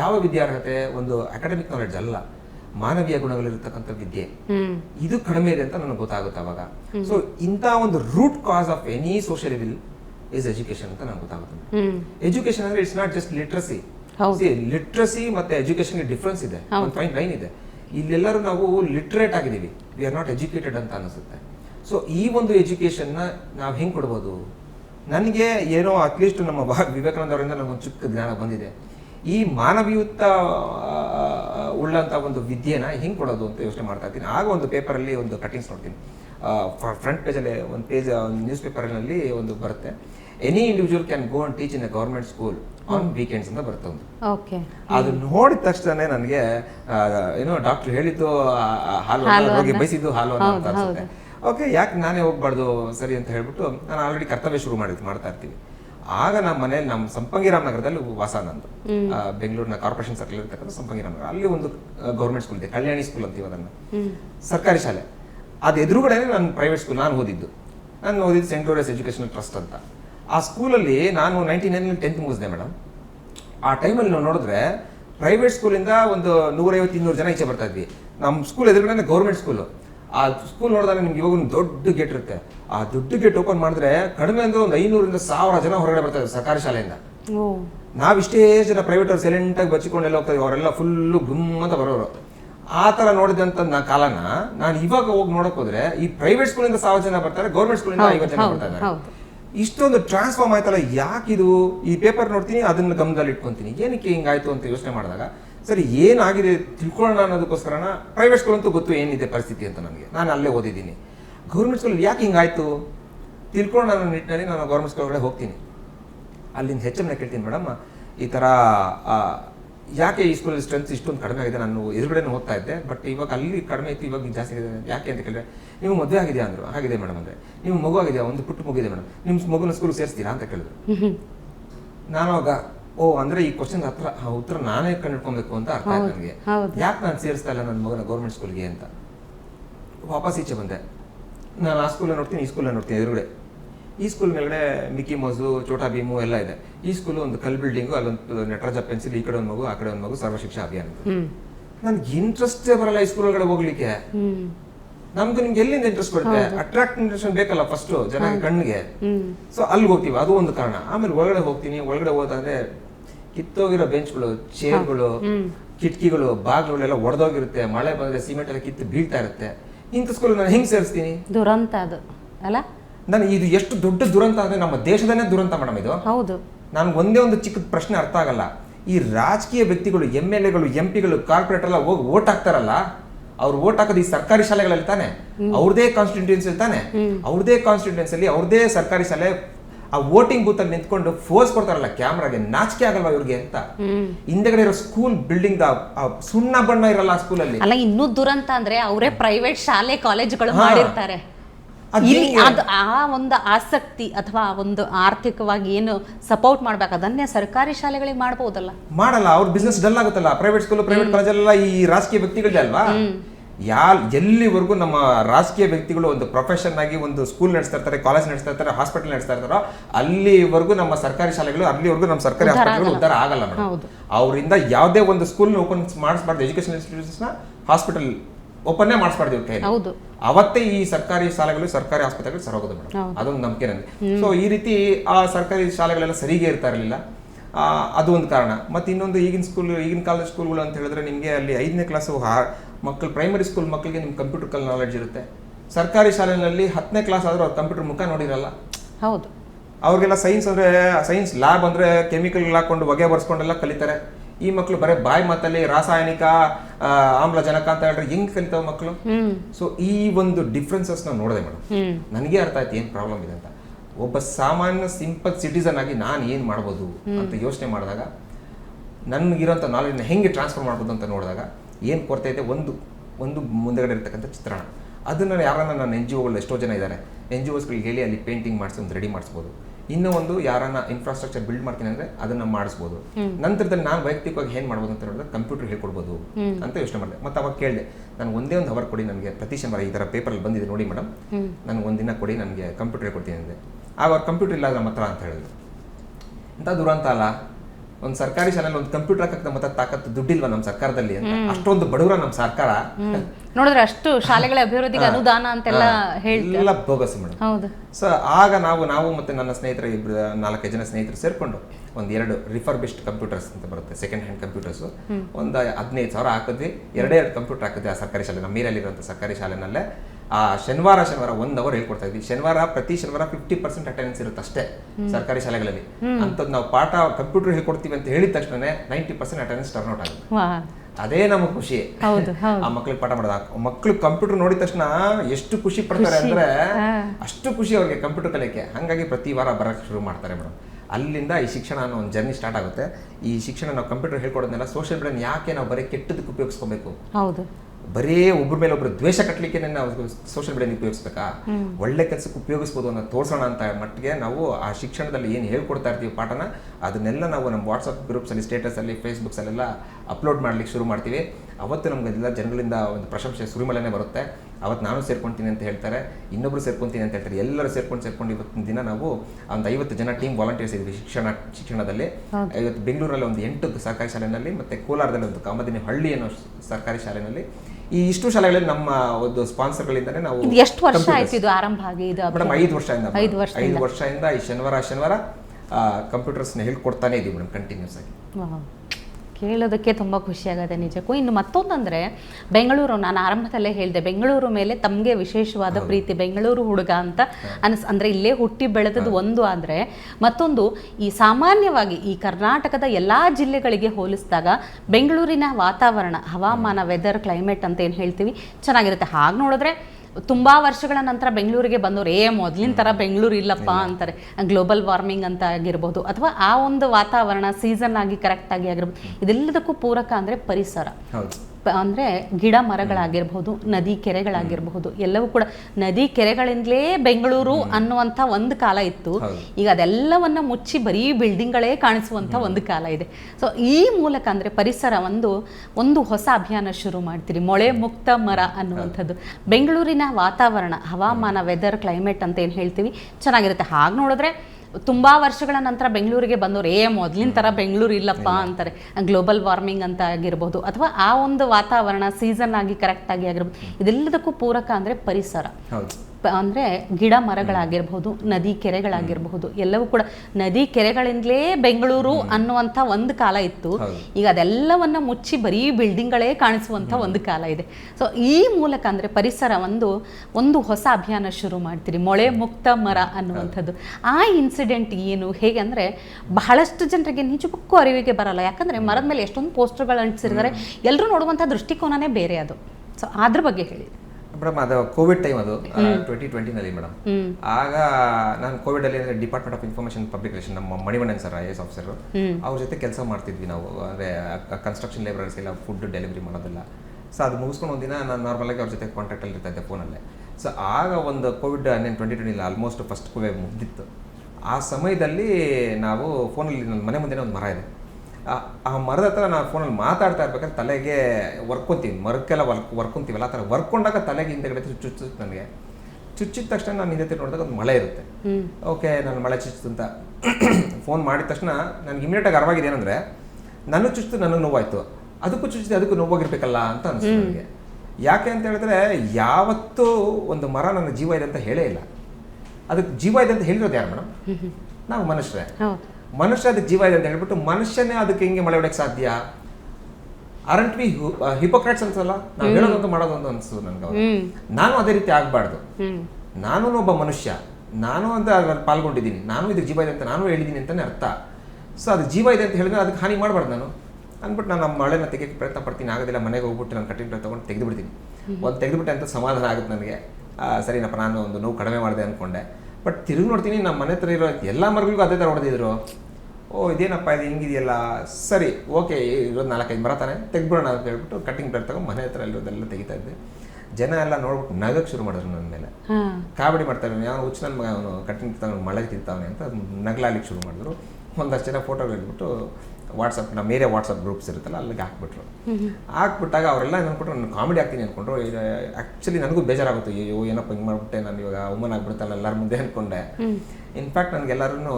ಯಾವ ವಿದ್ಯಾರ್ಹತೆ? ಒಂದು ಅಕಾಡೆಮಿಕ್ ನಾಲೆಡ್ಜ್ ಅಲ್ಲ. ಮಾನವೀಯ ಗುಣಗಳಿರ್ತಕ್ಕಂಥ ವಿದ್ಯೆ. ಇದು ಕಡಿಮೆ ಇದೆ ಅಂತ ನನಗೆ ಗೊತ್ತಾಗುತ್ತೆ ಅವಾಗ. ಸೊ ಇಂಥ ಒಂದು root cause of any social evil is education ಅಂತ ನನಗೆ ಗೊತ್ತಾಗುತ್ತೆ. ಎಜುಕೇಶನ್ ಅಂದ್ರೆ it's not just literacy. Literacy ಮತ್ತೆ ಎಜುಕೇಶನ್ ಡಿಫ್ರೆನ್ಸ್ ಇದೆ. ಒಂದು ಫೈನ್ ಲೈನ್ ಇದೆ. ಇಲ್ಲೆಲ್ಲರೂ ನಾವು ಲಿಟ್ರೇಟ್ ಆಗಿದ್ದೀವಿ. ವಿ ಆರ್ ನಾಟ್ ಎಜುಕೇಟೆಡ್ ಅಂತ ಅನಿಸುತ್ತೆ. ಸೊ ಈ ಒಂದು ಎಜುಕೇಶನ್ನ ನಾವು ಹೆಂಗೆ ಕೊಡ್ಬೋದು? ನನಗೆ ಏನೋ ಅಟ್ಲೀಸ್ಟ್ ನಮ್ಮ ಬಾ- ವಿವೇಕಾನಂದ ಅವರಿಂದ ನನಗೊಂದು ಚಿಕ್ಕ ಜ್ಞಾನ ಬಂದಿದೆ. ಈ ಮಾನವೀಯುತ ಉಳ್ಳಂತ ಒಂದು ವಿದ್ಯೆನ ಹೆಂಗೆ ಕೊಡೋದು ಅಂತ ಯೋಚನೆ ಮಾಡ್ತಾ ಇದ್ದೀನಿ. ಆಗ ಒಂದು ಪೇಪರಲ್ಲಿ ಒಂದು ಕಟಿಂಗ್ಸ್ ನೋಡ್ತೀನಿ. ಫ್ರಂಟ್ ಪೇಜಲ್ಲಿ ಒಂದು ಪೇಜ್ ನ್ಯೂಸ್ ಪೇಪರ್ನಲ್ಲಿ ಒಂದು ಬರುತ್ತೆ. Any individual can go and teach in a government school on weekends ಅಂತ ಬರ್ತಾ ಉಂಟು. ಓಕೆ ಅದು ನೋಡಿದ ತಕ್ಷಣ ನನಗೆ ಏನೋ ಡಾಕ್ಟರ್ ಹೇಳಿದ್ದು ಹಾಲು ಹೋಗಿ ಬಯಸಿದ್ದು ಹಾಲು ಅಂತ ಅನ್ಸುತ್ತೆ. ಓಕೆ ಯಾಕೆ ನಾನೇ ಹೋಗ್ಬಾರ್ದು ಸರಿ ಅಂತ ಹೇಳ್ಬಿಟ್ಟು ನಾನು ಆಲ್ರೆಡಿ ಕರ್ತವ್ಯ ಶುರು ಮಾಡಿದ್ ಮಾಡ್ತಾ ಇರ್ತೀನಿ. ಆಗ ನಮ್ಮ ಮನೆ ನಮ್ಮ ಸಂಪಂಗಿ ರಾಮನಗರದಲ್ಲಿ ವಾಸ ನಂದು. ಬೆಂಗಳೂರಿನ ಕಾರ್ಪೊರೇಷನ್ ಸರ್ಕಲ್ ಇರ್ತಕ್ಕಂಥ ಸಂಪಂಗಿ ರಾಮನಗರ. ಅಲ್ಲಿ ಒಂದು ಗೌರ್ಮೆಂಟ್ ಸ್ಕೂಲ್ ಇದೆ ಕಲ್ಯಾಣಿ ಸ್ಕೂಲ್ ಅಂತೀವಿ ಅದನ್ನು. ಸರ್ಕಾರಿ ಶಾಲೆ. ಅದು ಎದುರುಗಡೆ ನಾನು ಪ್ರೈವೇಟ್ ಸ್ಕೂಲ್ ನಾನು ಓದಿದ್ದು. ನಾನು ಓದಿದ್ದು ಸೆಂಟ್ ಎಜುಕೇಷನಲ್ ಟ್ರಸ್ಟ್ ಅಂತ. ಆ ಸ್ಕೂಲಲ್ಲಿ ನಾನು ನೈನ್ಟಿ ನೈನಲ್ಲಿ ಟೆಂತ್ ಮುಗಿಸಿದೆ ಮೇಡಮ್. ಆ ಟೈಮಲ್ಲಿ ನಾವು ನೋಡಿದ್ರೆ ಪ್ರೈವೇಟ್ ಸ್ಕೂಲಿಂದ ಒಂದು ನೂರೈವತ್ತು ಇನ್ನೂರು ಜನ ಈಚೆ ಬರ್ತಾ ಇದ್ವಿ. ನಮ್ಮ ಸ್ಕೂಲ್ ಎದುರುಗಡೆ ಗೌರ್ಮೆಂಟ್ ಸ್ಕೂಲು ಆ ಸ್ಕೂಲ್ ನೋಡಿದಾಗ ನಿಮ್ಗೆ ಇವಾಗ ಒಂದು ದೊಡ್ಡ ಗೇಟ್ ಇರುತ್ತೆ. ಆ ದೊಡ್ಡ ಗೇಟ್ ಓಪನ್ ಮಾಡಿದ್ರೆ ಕಡಿಮೆ ಅಂದ್ರೆ ಒಂದು ಐನೂರಿಂದ ಸಾವಿರ ಜನ ಹೊರಗಡೆ ಬರ್ತಾರೆ ಸರ್ಕಾರಿ ಶಾಲೆಯಿಂದ. ನಾವು ನಾವಿಷ್ಟೇ ಜನ ಪ್ರೈವೇಟ್ ಅವ್ರು ಸೈಲೆಂಟ್ ಆಗಿ ಬಚ್ಚಿಕೊಂಡು ಎಲ್ಲ ಹೋಗ್ತಾ ಅವರೆಲ್ಲ ಫುಲ್ಲು ಗುಮ್ ಅಂತ ಬರೋರು. ಆ ತರ ನೋಡಿದಂತ ನಾ ಕಾಲನ ನಾನು ಇವಾಗ ಹೋಗಿ ನೋಡಕ್ ಹೋದ್ರೆ ಈ ಪ್ರೈವೇಟ್ ಸ್ಕೂಲಿಂದ ಸಾವಿರ ಜನ ಬರ್ತಾರೆ ಗೌರ್ಮೆಂಟ್ ಸ್ಕೂಲಿಂದ ಐವತ್ತು ಜನ ಬರ್ತಾ ಇದ್ದಾರೆ. ಇಷ್ಟೊಂದು ಟ್ರಾನ್ಸ್ಫಾರ್ಮ್ ಆಯ್ತಲ್ಲ, ಯಾಕಿದು? ಈ ಪೇಪರ್ ನೋಡ್ತೀನಿ, ಅದನ್ನ ಗಮನದಲ್ಲಿ ಇಟ್ಕೊಂತೀನಿ. ಏನಕ್ಕೆ ಹಿಂಗಾಯ್ತು ಅಂತ ಯೋಚನೆ ಮಾಡಿದಾಗ, ಸರಿ, ಏನಾಗಿದೆ ತಿಳ್ಕೊಳ್ಳೋಣ ಅನ್ನೋದಕ್ಕೋಸ್ಕರನ ಪ್ರೈವೇಟ್ ಸ್ಕೂಲ್ ಅಂತೂ ಗೊತ್ತು ಏನಿದೆ ಪರಿಸ್ಥಿತಿ ಅಂತ ನನಗೆ ನಾನು ಅಲ್ಲೇ ಓದಿದ್ದೀನಿ. ಗೌರ್ಮೆಂಟ್ ಸ್ಕೂಲ್ ಯಾಕೆ ಹಿಂಗಾಯ್ತು? ತಿಳ್ಕೊಳ್ಳೋಣ ಅನ್ನೋ ನಿಟ್ಟಿನಲ್ಲಿ ನಾನು ಗೌರ್ಮೆಂಟ್ ಸ್ಕೂಲ್ ಒಳಗಡೆ ಹೋಗ್ತೀನಿ. ಅಲ್ಲಿಂದ ಹೆಚ್ ಎಮ್ನ ಕೇಳ್ತೀನಿ, ಮೇಡಮ್. ಈ ಥರ ಯಾಕೆ ಈ ಸ್ಕೂಲಲ್ಲಿ ಸ್ಟ್ರೆಂತ್ ಇಷ್ಟೊಂದು ಕಡಿಮೆ ಆಗಿದೆ? ನಾನು ಎದುರುಗಡೆ ಓದ್ತಾ ಇದ್ದೆ ಬಟ್ ಇವಾಗ ಅಲ್ಲಿ ಕಡಿಮೆ ಇತ್ತು ಇವಾಗ ಜಾಸ್ತಿ ಆಗಿದೆ. ಯಾಕೆ ಅಂತ ಕೇಳಿದ್ರೆ ನೀವು ಮದುವೆ ಆಗಿದೆಯಾ ಅಂದರು? ಆಗಿದೆ ಮೇಡಮ್ ಅಂದರೆ. ನೀವು ಮಗು ಆಗಿದೆಯಾ? ಒಂದು ಪುಟ್ಟ ಮಗುಇದೆ ಮೇಡಮ್ ನಿಮ್ಮ ಮಗುನ ಸ್ಕೂಲ್ ಸೇರಿಸ್ತೀರಾ ಅಂತ ಕೇಳಿದ್ರು. ನಾನು ಅವಾಗ ಓ ಅಂದ್ರೆ ಈ ಕ್ವಶನ್ ಹತ್ರ ಆ ಉತ್ತರ ನಾನೇ ಕಂಡುಕೊಬೇಕು ಅಂತ ಅರ್ಥ ಆಯ್ತು ನನಗೆ. ಯಾಕೆ ನಾನು ಸೇರಿಸ್ತಾ ಇಲ್ಲ ನನ್ನ ಮಗನ ಗೌರ್ಮೆಂಟ್ ಸ್ಕೂಲ್ಗೆ ಅಂತ. ವಾಪಸ್ ಈಚೆ ಬಂದೆ. ನಾನು ಆ ಸ್ಕೂಲಲ್ಲಿ ನೋಡ್ತೀನಿ ಈ ಸ್ಕೂಲ್ ನೋಡ್ತೀನಿ ಎದುರುಗಡೆ. ಈ ಸ್ಕೂಲ್ ಮೇಲ್ಗಡೆ ಮಿಕ್ಕಿ ಮೋಸು ಚೋಟಾ ಭೀಮು ಎಲ್ಲ ಇದೆ. ಈ ಸ್ಕೂಲ್ ಒಂದು ಕಲ್ ಬಿಲ್ಡಿಂಗು ಅಲ್ಲೊಂದು ನಟರಾಜ ಪೆನ್ಸಿಲ್ ಈ ಕಡೆ ಒಂದು ಮಗು ಆ ಕಡೆ ಒಂದು ಮಗು ಸರ್ವ ಶಿಕ್ಷಾ ಅಭಿಯಾನ ನನ್ಗೆ ಇಂಟ್ರೆಸ್ಟೇ ಬರಲ್ಲ ಈ ಸ್ಕೂಲ್ ಒಳಗಡೆ ಹೋಗ್ಲಿಕ್ಕೆ. ನಮ್ಗೆ ನಿಮ್ಗೆ ಎಲ್ಲಿಂದ ಇಂಟ್ರೆಸ್ಟ್ ಕೊಡುತ್ತೆ ಅಟ್ರಾಕ್ಟ್ ಇಂಟ್ರೆಸ್ಟ್ ಬೇಕಲ್ಲ ಫಸ್ಟ್ ಜನ ಕಣ್ಣಿಗೆ ಸೊ ಅಲ್ಲಿ ಹೋಗ್ತೀವಿ ಅದು ಒಂದು ಕಾರಣ. ಆಮೇಲೆ ಒಳಗಡೆ ಹೋಗ್ತೀನಿ ಒಳಗಡೆ ಹೋದಂದ್ರೆ ಕಿತ್ತೋಗಿರೋ ಬೆಂಚ್ಗಳು ಚೇರ್ಗಳು ಕಿಟಕಿಗಳು ಬಾಗಿಲುಗಳೆಲ್ಲ ಒಡೆದೋಗಿರುತ್ತೆ. ಮಳೆ ಬಂದ್ರೆ ಸಿಮೆಂಟ್ ಎಲ್ಲ ಕಿತ್ತು ಬೀಳ್ತಾ ಇರುತ್ತೆ. ಇಂಥ ಸ್ಕೂಲ್ ನಾನು ಹೆಂಗ್ ಸೇರಿಸ್ತೀನಿ? ದುರಂತ ಅದು. ಅಲ್ಲ? ನಾನು ಇದು ಎಷ್ಟು ದೊಡ್ಡ ದುರಂತ ಅಂದ್ರೆ ನಮ್ಮ ದೇಶದನೇ ದುರಂತ ಮೇಡಮ್ ಇದು. ಹೌದು. ನಾನು ಒಂದೇ ಒಂದು ಚಿಕ್ಕ ಪ್ರಶ್ನೆ ಅರ್ಥ ಆಗಲ್ಲ. ಈ ರಾಜಕೀಯ ವ್ಯಕ್ತಿಗಳು ಎಂ ಎಲ್ ಎಗಳು ಎಂ ಪಿಗಳು ಕಾರ್ಪೊರೇಟರ್ ಎಲ್ಲ ಹೋಗಿ ಓಟ್ ಹಾಕ್ತಾರಲ್ಲ ಅವ್ರು ಓಟ್ ಹಾಕೋದು ಈ ಸರ್ಕಾರಿ ಶಾಲೆಗಳಲ್ಲಿ ತಾನೆ. ಅವ್ರದೇ ಕಾನ್ಸ್ಟಿಟ್ಯೂನ್ಸಿ ತಾನೆ. ಅವ್ರದೇ ಕಾನ್ಸ್ಟಿಟ್ಯೂನ್ಸ್ ಅಲ್ಲಿ ಅವ್ರದೇ ಸರ್ಕಾರಿ ಶಾಲೆ ಆ ವೋಟಿಂಗ್ ಬೂತ್ ಅಲ್ಲಿ ನಿಂತ್ಕೊಂಡು ಫೋರ್ಸ್ ಕೊಡ್ತಾರಲ್ಲ ಕ್ಯಾಮ್ರಾಗೆ ನಾಚಿಕೆ ಆಗಲ್ವಾ ಇವ್ರಿಗೆ ಅಂತ? ಹಿಂದೆಗಡೆ ಇರೋ ಸ್ಕೂಲ್ ಬಿಲ್ಡಿಂಗ್ ಸುಣ್ಣ ಬಣ್ಣ ಇರಲ್ಲ ಸ್ಕೂಲಲ್ಲಿ ಅಲ್ಲ. ಇನ್ನೂ ದುರಂತ ಅಂದ್ರೆ ಅವರೇ ಪ್ರೈವೇಟ್ ಶಾಲೆ ಕಾಲೇಜುಗಳು ಮಾಡಿರ್ತಾರೆ. ಇಲ್ಲಿ? ಅದು ಆ ಒಂದು ಆಸಕ್ತಿ ಅಥವಾ ಒಂದು ಆರ್ಥಿಕವಾಗಿ ಏನು ಸಪೋರ್ಟ್ ಮಾಡ್ಬೇಕು ಅದನ್ನೇ ಸರ್ಕಾರಿ ಶಾಲೆಗಳಿಗೆ ಮಾಡಬಹುದಲ್ಲ ಮಾಡಲ್ಲ ಅವ್ರ ಬಿಸ್ನೆಸ್ ಡಲ್ ಆಗುತ್ತಲ್ಲ. ಪ್ರೈವೇಟ್ ಸ್ಕೂಲ್ ಪ್ರೈವೇಟ್ ಕಾಲೇಜೆಲ್ಲ ಈ ರಾಜಕೀಯ ವ್ಯಕ್ತಿಗಳಿದೆ ಅಲ್ವಾ? ಯಾ ಎಲ್ಲಿವರೆಗೂ ನಮ್ಮ ರಾಜಕೀಯ ವ್ಯಕ್ತಿಗಳು ಒಂದು ಪ್ರೊಫೆಷನ್ ಆಗಿ ಒಂದು ಸ್ಕೂಲ್ ನಡೆಸ್ತಾ ಇರ್ತಾರೆ ಕಾಲೇಜ್ ನಡೆಸ್ತಾ ಇರ್ತಾರೆ ಹಾಸ್ಪಿಟಲ್ ನಡೆಸ್ತಾ ಇರ್ತಾರೋ ಅಲ್ಲಿವರೆಗೂ ನಮ್ಮ ಸರ್ಕಾರಿ ಶಾಲೆಗಳು ಅಲ್ಲಿವರೆಗೂ ನಮ್ಮ ಸರ್ಕಾರಿ ಹಾಸ್ಪಿಟಲ್ಗಳು ಉದ್ದಾರ ಆಗಲ್ಲ. ಮೇಡಮ್. ಅವರಿಂದ ಯಾವುದೇ ಒಂದು ಸ್ಕೂಲ್ ಓಪನ್ ಮಾಡಿಸ್ಬಾರ್ದು ಎಜುಕೇಶನ್ ಇನ್ಸ್ಟಿಟ್ಯೂಷನ್ಸ್ನ ನ ಹಾಸ್ಪಿಟಲ್ ಓಪನ್ನೇ ಮಾಡಿಸ್ಬಾರ್ದು ಇವ್ರ ಕೈಯಲ್ಲಿ ಹೌದು. ಅವತ್ತೇ ಈ ಸರ್ಕಾರಿ ಶಾಲೆಗಳು ಸರ್ಕಾರಿ ಆಸ್ಪತ್ರೆಗಳು ಸರೋಗೋದು ಮೇಡಮ್. ಅದೊಂದು ನಂಬಿಕೆ ನನಗೆ. ಸೊ ಈ ರೀತಿ ಆ ಸರ್ಕಾರಿ ಶಾಲೆಗಳೆಲ್ಲ ಸರಿಗೆ ಇರ್ತಾ ಇರಲಿಲ್ಲ. ಅದು ಒಂದು ಕಾರಣ. ಮತ್ತೆ ಇನ್ನೊಂದು ಈಗಿನ ಸ್ಕೂಲ್ ಈಗಿನ ಕಾಲದ ಸ್ಕೂಲ್ಗಳು ಅಂತ ಹೇಳಿದ್ರೆ ನಿಮಗೆ ಅಲ್ಲಿ ಐದನೇ ಕ್ಲಾಸು ಮಕ್ಕಳು ಪ್ರೈಮರಿ ಸ್ಕೂಲ್ ಮಕ್ಕಳಿಗೆ ನಿಮ್ಮ ಕಂಪ್ಯೂಟರ್ ಕಲ್ ನಾಲೆಡ್ಜ್ ಇರುತ್ತೆ. ಸರ್ಕಾರಿ ಶಾಲೆಯಲ್ಲಿ ಹತ್ತನೇ ಕ್ಲಾಸ್ ಆದ್ರೂ ಅವ್ರು ಕಂಪ್ಯೂಟರ್ ಮುಖ ನೋಡಿರಲ್ಲ. ಹೌದು. ಅವ್ರಿಗೆಲ್ಲ ಸೈನ್ಸ್ ಅಂದ್ರೆ ಸೈನ್ಸ್ ಲ್ಯಾಬ್ ಅಂದ್ರೆ ಕೆಮಿಕಲ್ ಹಾಕೊಂಡು ಹೊಗೆ ಬರ್ಸ್ಕೊಂಡೆಲ್ಲ ಕಲಿತಾರೆ. ಈ ಮಕ್ಕಳು ಬರೀ ಬಾಯಿ ಮಾತಲ್ಲಿ ರಾಸಾಯನಿಕ ಆಮ್ಲಜನಕ ಅಂತ ಹೇಳಿದ್ರೆ ಹೆಂಗ್ ಕಲಿತಾವ ಮಕ್ಕಳು ಸೊ ಈ ಒಂದು ಡಿಫ್ರೆನ್ಸಸ್ ನಾವು ನೋಡಿದೆ ಮೇಡಮ್ ನನಗೆ ಅರ್ಥ ಆಯ್ತು ಏನು ಪ್ರಾಬ್ಲಮ್ ಇದೆ ಅಂತ. ಒಬ್ಬ ಸಾಮಾನ್ಯ ಸಿಂಪಲ್ ಸಿಟಿಸನ್ ಆಗಿ ನಾನು ಏನು ಮಾಡ್ಬೋದು ಅಂತ ಯೋಚನೆ ಮಾಡಿದಾಗ ನನಗಿರೋಂಥ ನಾಲೆಜ್ನ ಹೆಂಗೆ ಟ್ರಾನ್ಸ್ಫರ್ ಮಾಡ್ಬೋದು ಅಂತ ನೋಡಿದಾಗ ಏನು ಕೊರತೆ ಇದೆ ಒಂದು ಒಂದು ಮುಂದೆಗಡೆ ಇರ್ತಕ್ಕಂಥ ಚಿತ್ರಣ. ಅದನ್ನ ಯಾರನ್ನ ನನ್ನ ಎನ್ ಜಿ ಒಗಳು ಎಷ್ಟೋ ಜನ ಇದ್ದಾರೆ. ಎನ್ ಜಿ ಒಸ್ಗಳಿಗೆ ಹೇಳಿ ಅಲ್ಲಿ ಪೇಂಟಿಂಗ್ ಮಾಡಿಸಿ ಒಂದು ರೆಡಿ ಮಾಡಿಸ್ಬೋದು. ಇನ್ನೂ ಒಂದು ಯಾರನ್ನ ಇನ್ಫ್ರಾಸ್ಟ್ರಕ್ಚರ್ ಬಿಲ್ಡ್ ಮಾಡ್ತೀನಿ ಅಂದ್ರೆ ಅದನ್ನ ಮಾಡಿಸ್ಬೋದು. ನಂತರದಲ್ಲಿ ನಾನು ವೈಯಕ್ತಿಕವಾಗಿ ಏನು ಮಾಡ್ಬೋದು ಅಂತ ಹೇಳಿದ್ರೆ ಕಂಪ್ಯೂಟರ್ ಹೇಳ್ಕೊಡ್ಬೋದು ಅಂತ ಯೋಚನೆ ಮಾಡಿದೆ. ಮತ್ತೆ ಅವಾಗ ಕೇಳಿದೆ ನಾನು ಒಂದೇ ಒಂದು ಅವರ್ ಕೊಡಿ ನನಗೆ ಪ್ರತಿ ಶನಿವಾರ ಈ ಥರ ಪೇಪರಲ್ಲಿ ಬಂದಿದೆ ನೋಡಿ ಮೇಡಮ್ ನಾನು ಒಂದಿನ ಕೊಡಿ ನನಗೆ ಕಂಪ್ಯೂಟರ್ ಹೇಳ್ಕೊಡ್ತೀನಿ ಅಂದೆ. ಆಗ ಅವ್ರು ಕಂಪ್ಯೂಟರ್ ಇಲ್ಲ ನಮ್ಮ ಹತ್ರ ಅಂತ ಹೇಳಿದ್ರು. ಇಂಥ ದುರಂತ ಅಲ್ಲ. ಒಂದು ಸರ್ಕಾರಿ ಶಾಲೆಯಲ್ಲಿ ಒಂದು ಕಂಪ್ಯೂಟರ್ ಹಾಕಕ್ಕೆ ನಮ್ಮ ತಾಕತ್ತು ದುಡ್ಡಿಲ್ವಾ ನಮ್ಮ ಸರ್ಕಾರದಲ್ಲಿ ಅಂತ? ಅಷ್ಟೊಂದು ಬಡವರ ನಮ್ಮ ಸರ್ಕಾರ. ನೋಡಿದ್ರೆ ಅಷ್ಟು ಶಾಲೆಗಳ ಅಭಿವೃದ್ಧಿಗೆ ಅನುದಾನ ಅಂತೆಲ್ಲ ಹೇಳಿಲ್ಲ ಎಲ್ಲ ಬೋಗಸ್ ಮೇಡಮ್ ಹೌದು. ಸೊ ಆಗ ನಾವು ನಾವು ಮತ್ತೆ ನನ್ನ ಸ್ನೇಹಿತರ ಇಬ್ಬರು ನಾಲ್ಕೈದು ಜನ ಸ್ನೇಹಿತರು ಸೇರ್ಕೊಂಡು ಒಂದು ಎರಡು ರಿಫರ್ಬಿಸ್ಟ್ ಕಂಪ್ಯೂಟರ್ಸ್ ಅಂತ ಬರುತ್ತೆ ಸೆಕೆಂಡ್ ಹ್ಯಾಂಡ್ ಕಂಪ್ಯೂಟರ್ಸ್ ಒಂದು ಹದಿನೈದು ಸಾವಿರ ಹಾಕಿದ್ವಿ ಎರಡೇ ಎರಡು ಕಂಪ್ಯೂಟರ್ ಹಾಕಿದ್ವಿ ಆ ಸರ್ಕಾರಿ ಶಾಲೆ ನಮ್ಮ ಮೀರಲ್ಲಿರುವಂಥ ಸರ್ಕಾರಿ ಶಾಲೆನಲ್ಲೇ. ಆ ಶನಿವಾರ ಶನಿವಾರ ಒಂದ್ ಅವರ್ ಹೇಳ್ಕೊಡ್ತಾ ಇದ್ವಿ. ಶನಿವಾರ ಪ್ರತಿ ಶನಿವಾರ ಫಿಫ್ಟಿ ಪರ್ಸೆಂಟ್ ಅಟೆಂಡೆನ್ಸ್ ಇರುತ್ತೆ ಅಷ್ಟೇ ಸರ್ಕಾರಿ ಶಾಲೆಗಳಲ್ಲಿ. ಅಂತದ್ ನಾವು ಪಾಠ ಕಂಪ್ಯೂಟರ್ ಹೇಳ್ಕೊಡ್ತೀವಿ ಅಂತ ಹೇಳಿದ ತಕ್ಷಣ ninety percent attendance turn out ಆಗುತ್ತೆ. ಅದೇ ನಮಗೆ ಖುಷಿ. ಆ ಮಕ್ಳಿಗೆ ಪಾಠ ಮಾಡೋದ. ಮಕ್ಳು ಕಂಪ್ಯೂಟರ್ ನೋಡಿದ ತಕ್ಷಣ ಎಷ್ಟು ಖುಷಿ ಪಡ್ತಾರೆ ಅಂದ್ರೆ ಅಷ್ಟು ಖುಷಿ ಅವ್ರಿಗೆ ಕಂಪ್ಯೂಟರ್ ಕಲಿಯಕ್ಕೆ. ಹಂಗಾಗಿ ಪ್ರತಿ ವಾರ ಬರಕ್ಕೆ ಶುರು ಮಾಡ್ತಾರೆ ಮೇಡಮ್. ಅಲ್ಲಿಂದ ಈ ಶಿಕ್ಷಣ ಅನ್ನೋ ಒಂದು ಜರ್ನಿ ಸ್ಟಾರ್ಟ್ ಆಗುತ್ತೆ. ಈ ಶಿಕ್ಷಣ ನಾವು ಕಂಪ್ಯೂಟರ್ ಹೇಳ್ಕೊಡೋದನ್ನೆಲ್ಲ ಸೋಷಿಯಲ್ ಮೀಡಿಯಾ ಯಾಕೆ ನಾವು ಬರೀ ಕೆಟ್ಟದಕ್ಕೆ ಉಪಯೋಗಿಸ್ಕೋಬೇಕು? ಹೌದು. ಬರೀ ಒಬ್ಬರ ಮೇಲೆ ಒಬ್ಬರು ದ್ವೇಷ ಕಟ್ಟಲಿಕ್ಕೆ ನಾವು ಸೋಷಿಯಲ್ ಮೀಡಿಯಾ ಉಪಯೋಗಿಸ್ಬೇಕಾ? ಒಳ್ಳೆ ಕೆಲಸಕ್ಕೆ ಉಪಯೋಗಿಸ್ಬೋದು ಅನ್ನೋ ತೋರಿಸೋಣ ಅಂತ ಮಟ್ಟಿಗೆ ನಾವು ಆ ಶಿಕ್ಷಣದಲ್ಲಿ ಏನು ಹೇಳ್ಕೊಡ್ತಾ ಇರ್ತೀವಿ ಪಾಠನ ಅದನ್ನೆಲ್ಲ ನಾವು ನಮ್ಮ ವಾಟ್ಸಪ್ ಗ್ರೂಪ್ಸಲ್ಲಿ ಸ್ಟೇಟಸಲ್ಲಿ ಫೇಸ್ಬುಕ್ಸಲ್ಲೆಲ್ಲ ಅಪ್ಲೋಡ್ ಮಾಡ್ಲಿಕ್ಕೆ ಶುರು ಮಾಡ್ತೀವಿ. ಅವತ್ತು ನಮ್ಗೆ ಎಲ್ಲ ಜನಗಳಿಂದ ಒಂದು ಪ್ರಶಂಸೆ ಸುರಿಮಳೆನೇ ಬರುತ್ತೆ. ಅವತ್ತು ನಾನು ಸೇರ್ಕೊಂತೀನಿ ಅಂತ ಹೇಳ್ತಾರೆ ಇನ್ನೊಬ್ರು ಸೇರ್ಕೊಂತೀನಿ ಅಂತ ಹೇಳ್ತಾರೆ ಎಲ್ಲರೂ ಸೇರ್ಕೊಂಡು ಸೇರ್ಕೊಂಡು ಇವತ್ತಿನ ದಿನ ನಾವು ಒಂದು ಐವತ್ತು ಜನ ಟೀಮ್ ವಾಲಂಟಿಯರ್ಸ್ ಇದ್ವಿ ಶಿಕ್ಷಣ ಶಿಕ್ಷಣದಲ್ಲಿ. ಇವತ್ತು ಬೆಂಗಳೂರಲ್ಲಿ ಒಂದು ಎಂಟು ಸರ್ಕಾರಿ ಶಾಲೆಯಲ್ಲಿ ಮತ್ತೆ ಕೋಲಾರದಲ್ಲಿ ಒಂದು ಕಾಮದಿನಿ ಹಳ್ಳಿ ಅನ್ನೋ ಸರ್ಕಾರಿ ಶಾಲೆಯಲ್ಲಿ ಈ ಇಷ್ಟು ಶಾಲೆಗಳಲ್ಲಿ ನಮ್ಮ ಒಂದು ಸ್ಪಾನ್ಸರ್ಗಳಿಂದನೇ ನಾವು ಎಷ್ಟು ವರ್ಷ ಆಯ್ತು ಇದು ಆರಂಭ ಆಗಿ ಇದು ಮೇಡಮ್ ಐದು ವರ್ಷದಿಂದ ಐದು ವರ್ಷ. ಐದು ವರ್ಷದಿಂದ ಈ ಶನಿವಾರ ಶನಿವಾರ ಕಂಪ್ಯೂಟರ್ಸ್ನ ಹೇಳ್ಕೊಡ್ತಾನೆ ಇದೀವಿ ಮೇಡಮ್ ಕಂಟಿನ್ಯೂಸ್ ಆಗಿ. ಕೇಳೋದಕ್ಕೆ ತುಂಬ ಖುಷಿಯಾಗುತ್ತೆ ನಿಜಕ್ಕೂ. ಇನ್ನು ಮತ್ತೊಂದಂದರೆ ಬೆಂಗಳೂರು ನಾನು ಆರಂಭದಲ್ಲೇ ಹೇಳಿದೆ ಬೆಂಗಳೂರು ಮೇಲೆ ತಮಗೆ ವಿಶೇಷವಾದ ಪ್ರೀತಿ ಬೆಂಗಳೂರು ಹುಡುಗ ಅಂತ ಅನಿಸ್ ಅಂದರೆ ಇಲ್ಲೇ ಹುಟ್ಟಿ ಬೆಳೆದದ್ದು ಒಂದು ಆದರೆ ಮತ್ತೊಂದು ಈ ಸಾಮಾನ್ಯವಾಗಿ ಈ ಕರ್ನಾಟಕದ ಎಲ್ಲ ಜಿಲ್ಲೆಗಳಿಗೆ ಹೋಲಿಸಿದಾಗ ಬೆಂಗಳೂರಿನ ವಾತಾವರಣ ಹವಾಮಾನ ವೆದರ್ ಕ್ಲೈಮೇಟ್ ಅಂತ ಏನು ಹೇಳ್ತೀವಿ ಚೆನ್ನಾಗಿರುತ್ತೆ. ಹಾಗೆ ನೋಡಿದ್ರೆ ತುಂಬಾ ವರ್ಷಗಳ ನಂತರ ಬೆಂಗಳೂರಿಗೆ ಬಂದವರು ಏ ಮೊದಲಿನ ಥರ ಬೆಂಗಳೂರು ಇಲ್ಲಪ್ಪ ಅಂತಾರೆ. ಗ್ಲೋಬಲ್ ವಾರ್ಮಿಂಗ್ ಅಂತ ಆಗಿರ್ಬೋದು ಅಥವಾ ಆ ಒಂದು ವಾತಾವರಣ ಸೀಸನ್ ಆಗಿ ಕರೆಕ್ಟಾಗಿ ಆಗಿರ್ಬೋದು ಇದೆಲ್ಲದಕ್ಕೂ ಪೂರಕ ಅಂದರೆ ಪರಿಸರ. ಅಂದ್ರೆ ಗಿಡ ಮರಗಳಾಗಿರ್ಬೋದು ನದಿ ಕೆರೆಗಳಾಗಿರಬಹುದು ಎಲ್ಲವೂ ಕೂಡ ನದಿ ಕೆರೆಗಳಿಂದಲೇ ಬೆಂಗಳೂರು ಅನ್ನುವಂಥ ಒಂದು ಕಾಲ ಇತ್ತು. ಈಗ ಅದೆಲ್ಲವನ್ನ ಮುಚ್ಚಿ ಬರೀ ಬಿಲ್ಡಿಂಗ್ಗಳೇ ಕಾಣಿಸುವಂಥ ಒಂದು ಕಾಲ ಇದೆ. ಸೊ ಈ ಮೂಲಕ ಅಂದರೆ ಪರಿಸರ ಒಂದು ಒಂದು ಹೊಸ ಅಭಿಯಾನ ಶುರು ಮಾಡ್ತೀರಿ. ಮೊಳೆ ಮುಕ್ತ ಮರ ಅನ್ನುವಂಥದ್ದು. ಬೆಂಗಳೂರಿನ ವಾತಾವರಣ ಹವಾಮಾನ ವೆದರ್ ಕ್ಲೈಮೇಟ್ ಅಂತ ಏನು ಹೇಳ್ತೀವಿ? ಚೆನ್ನಾಗಿರುತ್ತೆ. ಹಾಗೆ ನೋಡಿದ್ರೆ ತುಂಬಾ ವರ್ಷಗಳ ನಂತರ ಬೆಂಗಳೂರಿಗೆ ಬಂದವರು ಏ ಮೊದಲಿನ ಥರ ಬೆಂಗಳೂರು ಇಲ್ಲಪ್ಪ ಅಂತಾರೆ. ಗ್ಲೋಬಲ್ ವಾರ್ಮಿಂಗ್ ಅಂತ ಆಗಿರ್ಬೋದು ಅಥವಾ ಆ ಒಂದು ವಾತಾವರಣ ಸೀಸನ್ ಆಗಿ ಕರೆಕ್ಟ್ ಆಗಿ ಆಗಿರ್ಬೋದು ಇದೆಲ್ಲದಕ್ಕೂ ಪೂರಕ ಅಂದ್ರೆ ಪರಿಸರ. ಅಂದ್ರೆ ಗಿಡ ಮರಗಳಾಗಿರ್ಬೋದು ನದಿ ಕೆರೆಗಳಾಗಿರಬಹುದು ಎಲ್ಲವೂ ಕೂಡ ನದಿ ಕೆರೆಗಳಿಂದಲೇ ಬೆಂಗಳೂರು ಅನ್ನುವಂಥ ಒಂದು ಕಾಲ ಇತ್ತು. ಈಗ ಅದೆಲ್ಲವನ್ನ ಮುಚ್ಚಿ ಬರೀ ಬಿಲ್ಡಿಂಗ್ಗಳೇ ಕಾಣಿಸುವಂಥ ಒಂದು ಕಾಲ ಇದೆ. ಸೊ ಈ ಮೂಲಕ ಅಂದರೆ ಪರಿಸರ ಒಂದು ಒಂದು ಹೊಸ ಅಭಿಯಾನ ಶುರು ಮಾಡ್ತೀರಿ. ಮೊಳೆ ಮುಕ್ತ ಮರ ಅನ್ನುವಂಥದ್ದು. ಆ ಇನ್ಸಿಡೆಂಟ್ ಏನು? ಹೇಗೆ ಅಂದರೆ ಬಹಳಷ್ಟು ಜನರಿಗೆ ನಿಜಕ್ಕೂ ಅರಿವಿಗೆ ಬರಲ್ಲ. ಯಾಕಂದ್ರೆ ಮರದ ಮೇಲೆ ಎಷ್ಟೊಂದು ಪೋಸ್ಟರ್ಗಳು ಅಂಟಿಸಿರ್ತಾರೆ. ಎಲ್ಲರೂ ನೋಡುವಂಥ ದೃಷ್ಟಿಕೋನನೇ ಬೇರೆ ಅದು. ಸೊ ಅದ್ರ ಬಗ್ಗೆ ಹೇಳಿ. ಮೇಡಮ್ ಅದು ಕೋವಿಡ್ ಟೈಮ್ ಅದು ಟ್ವೆಂಟಿ ಟ್ವೆಂಟಿನಲ್ಲಿ ಮೇಡಮ್. ಆಗ ನಾನು ಕೋವಿಡ್ ಅಲ್ಲಿ ಅಂದ್ರೆ department of information publication relation ನಮ್ಮ Manivannan sir I S officer ಅವ್ರ ಜೊತೆ ಕೆಲಸ ಮಾಡ್ತಿದ್ವಿ ನಾವು. ಅಂದ್ರೆ ಕನ್ಸ್ಟ್ರಕ್ಷನ್ ಲೇಬರರ್ಸ್ಗೆಲ್ಲ ಫುಡ್ ಡೆಲಿವರಿ ಮಾಡೋದಿಲ್ಲ. ಸೊ ಅದು ಮುಗಿಸ್ಕೊಂಡು ಒಂದಿನ ನಾನು ನಾರ್ಮಲಾಗಿ ಅವ್ರ ಜೊತೆ ಕಾಂಟ್ಯಾಕ್ಟಲ್ಲಿ ಇರ್ತಾ ಇದ್ದೆ ಫೋನಲ್ಲೇ ಸೊ ಆಗ ಒಂದು ಕೋವಿಡ್ ನೆನ್ ಟ್ವೆಂಟಿ ಟ್ವೆಂಟಿಲಿ ಆಲ್ಮೋಸ್ಟ್ ಫಸ್ಟ್ ಕೋವೇ ಮುಗ್ದಿತ್ತು. ಆ ಸಮಯದಲ್ಲಿ ನಾವು ಫೋನಲ್ಲಿ ನನ್ನ ಮನೆ ಮುಂದೆನೇ ಒಂದು ಮರ ಇದೆ. ಆ- ಮರದ ಹತ್ರ ನಾವು ಫೋನಲ್ಲಿ ಮಾತಾಡ್ತಾ ಇರ್ಬೇಕಾದ್ರೆ ತಲೆಗೆ ವರ್ಕೊಂತೀವಿ ಮರಕ್ಕೆಲ್ಲ ವರ್ಕ್ ವರ್ಕೊಂತೀವಲ್ಲ ಆ ಥರ ವರ್ಕೊಂಡಾಗ ತಲೆಗೆ ಹಿಂದೆಗಡೆ ಚುಚ್ಚುತ್ತೆ ನನಗೆ. ಚುಚ್ಚಿದ ತಕ್ಷಣ ನಾನು ಹಿಂದೆ ನೋಡಿದಾಗ ಒಂದು ಮಳೆ ಇರುತ್ತೆ. ಓಕೆ ನಾನು ಮಳೆ ಚುಚ್ಚಿತು ಅಂತ. ಫೋನ್ ಮಾಡಿದ ತಕ್ಷಣ ನನಗೆ ಇಮಿಡಿಯೇಟಾಗಿ ಅರ್ವಾಗಿದೆ ಏನಂದರೆ ನನಗೆ ಚುಚ್ಚಿತು ನನಗೆ ನೋವಾಯಿತು. ಅದಕ್ಕೂ ಚುಚ್ಚಿದೆ ಅದಕ್ಕೂ ನೋವಾಗಿರ್ಬೇಕಲ್ಲ ಅಂತ ಅನಿಸ್ತು ನನಗೆ. ಯಾಕೆ ಅಂತ ಹೇಳಿದ್ರೆ ಯಾವತ್ತೂ ಒಂದು ಮರ ನನ್ನ ಜೀವ ಇದೆ ಅಂತ ಹೇಳೇ ಇಲ್ಲ. ಅದಕ್ಕೆ ಜೀವ ಇದೆ ಅಂತ ಹೇಳಿರೋದು ಯಾರು ಮೇಡಮ್? ನಾವು ಮನುಷ್ಯರೇ. ಮನುಷ್ಯ ಅದಕ್ಕೆ ಜೀವ ಇದೆ ಅಂತ ಹೇಳ್ಬಿಟ್ಟು ಮನುಷ್ಯನೇ ಅದಕ್ಕೆ ಹಿಂಗೆ ಮಳೆ ಹೊಡೆಯಕ್ಕೆ ಸಾಧ್ಯ? ಅರಂಟ್ ಬಿ ಹಿಪೋಕ್ರಾಟ್ಸ್ ಅನ್ಸಲ್ಲ? ನಾವು ಹೇಳೋದೊಂದು ಮಾಡೋದೊಂದು ಅನ್ಸು ನನಗೆ ನಾನು ಅದೇ ರೀತಿ ಆಗಬಾರ್ದು. ನಾನು ಒಬ್ಬ ಮನುಷ್ಯ. ನಾನು ಅಂತ ಅದ್ರಲ್ಲಿ ಪಾಲ್ಗೊಂಡಿದ್ದೀನಿ. ನಾನು ಇದಕ್ಕೆ ಜೀವ ಇದೆ ಅಂತ ನಾನು ಹೇಳಿದ್ದೀನಿ ಅಂತಲೇ ಅರ್ಥ. ಸೊ ಅದು ಜೀವ ಇದೆ ಅಂತ ಹೇಳಿದ್ರೆ ಅದಕ್ಕೆ ಹಾನಿ ಮಾಡಬಾರ್ದು ನಾನು. ಅಂದ್ಬಿಟ್ಟು ನಾನು ನಮ್ಮ ಮಳೆನ ತೆಗೆಯೋಕ್ಕೆ ಪ್ರಯತ್ನ ಪಡ್ತೀನಿ. ಆಗೋದಿಲ್ಲ ಮನೆಗೆ ಹೋಗ್ಬಿಟ್ಟು ನಾನು ಕಟ್ಟಿಂಗ್ ತೊಗೊಂಡು ತೆಗೆದುಬಿಡ್ತೀನಿ. ಒಂದು ತೆಗೆದುಬಿಟ್ಟೆ ಅಂತ ಸಮಾಧಾನ ಆಗುತ್ತೆ ನನಗೆ. ಆ, ಸರಿನಪ್ಪ ನಾನು ಒಂದು ನೋವು ಕಡಿಮೆ ಮಾಡಿದೆ ಅಂದ್ಕೊಂಡೆ ಬಟ್ ತಿರುಗಿ ನೋಡ್ತೀನಿ ನಮ್ಮ ಮನೆ ಹತ್ರ ಇರೋ ಎಲ್ಲ ಮರಗಳಿಗೂ ಅದೇ ಥರ ಹೊಡೆದಿದ್ರು. ಓ ಇದೇನಪ್ಪ ಇದು ಹಿಂಗಿದೆಯಲ್ಲ? ಸರಿ ಓಕೆ ಇರೋದು ನಾಲ್ಕೈದು ಮರ ತಾನೆ ತೆಗ್ಬಿಡೋಣ ಅಂತ ಹೇಳ್ಬಿಟ್ಟು ಕಟ್ಟಿಂಗ್ ಪ್ಲೇಟ್ ತಗೊಂಡು ಮನೆ ಹತ್ರ ಇರೋದೆಲ್ಲ ತೆಗಿತಾ ಇದ್ದೆ. ಜನ ಎಲ್ಲ ನೋಡ್ಬಿಟ್ಟು ನಗಕ್ಕೆ ಶುರು ಮಾಡಿದ್ರು ನನ್ನ ಮೇಲೆ. ಕಾಬಡಿ ಮಾಡ್ತಾರೆ ಯಾವ ಹುಚ್ಚು ನನ್ನ ಮಗ ಅವನು ಕಟ್ಟಿಂಗ್ ತಗೊಂಡು ಮಳೆ ತಿಂತಾವನೆ ಅಂತ ನಗ್ಲಾಲಿಕ್ಕೆ ಶುರು ಮಾಡಿದ್ರು. ಒಂದಷ್ಟು ಜನ ಫೋಟೋ ಹಿಡಿದ್ಬಿಟ್ಟು ವಾಟ್ಸಪ್ ನಮ್ಮ ಮೇರೆ ವಾಟ್ಸಪ್ ಗ್ರೂಪ್ಸ್ ಇರುತ್ತಲ್ಲ ಅಲ್ಲಿಗೆ ಹಾಕ್ಬಿಟ್ರು. ಹಾಕ್ಬಿಟ್ಟಾಗ ಅವರೆಲ್ಲ ಅನ್ಕೊಂಡ್ರು ನಾನು ಕಾಮಿಡಿ ಆಗ್ತೀನಿ ಅನ್ಕೊಂಡ್ರು ಆ್ಯಕ್ಚುಲಿ ನನಗೂ ಬೇಜಾರಾಗುತ್ತೆ ಅಯ್ಯೋ ಏನಪ್ಪ ಹಿಂಗೆ ಮಾಡ್ಬಿಟ್ಟೆ ನಾನು ಇವಾಗ ಉಮನ್ ಆಗ್ಬಿಡ್ತಲ್ಲ ಎಲ್ಲರ ಮುಂದೆ ಅನ್ಕೊಂಡೆ ಇನ್ಫ್ಯಾಕ್ಟ್ ನನಗೆಲ್ಲರೂ